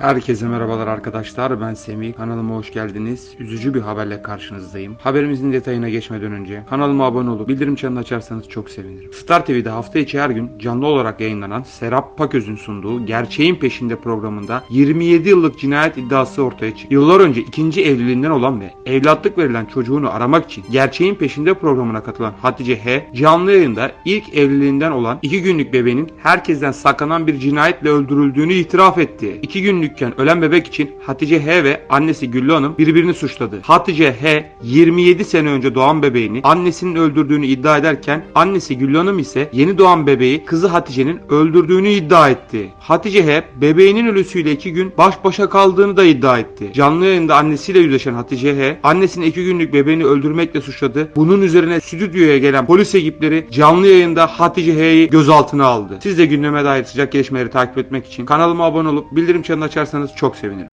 Herkese merhabalar arkadaşlar. Ben Semih. Kanalıma hoş geldiniz. Üzücü bir haberle karşınızdayım. Haberimizin detayına geçmeden önce kanalıma abone olup bildirim çanını açarsanız çok sevinirim. Star TV'de hafta içi her gün canlı olarak yayınlanan Serap Paköz'ün sunduğu Gerçeğin Peşinde programında 27 yıllık cinayet iddiası ortaya çıktı. Yıllar önce ikinci evliliğinden olan ve evlatlık verilen çocuğunu aramak için Gerçeğin Peşinde programına katılan Hatice H canlı yayında ilk evliliğinden olan 2 günlük bebeğinin herkesten saklanan bir cinayetle öldürüldüğünü itiraf etti. 2 günlükken ölen bebek için Hatice H ve annesi Güllü Hanım birbirini suçladı. Hatice H 27 sene önce doğan bebeğini annesinin öldürdüğünü iddia ederken annesi Güllü Hanım ise yeni doğan bebeği kızı Hatice'nin öldürdüğünü iddia etti. Hatice H bebeğinin ölüsüyle 2 gün baş başa kaldığını da iddia etti. Canlı yayında annesiyle yüzleşen Hatice H annesinin 2 günlük bebeğini öldürmekle suçladı. Bunun üzerine stüdyoya gelen polis ekipleri canlı yayında Hatice H'yi gözaltına aldı. Siz de gündeme dair sıcak gelişmeleri takip etmek için kanalıma abone olup bildirim çanını açarsanız çok sevinirim.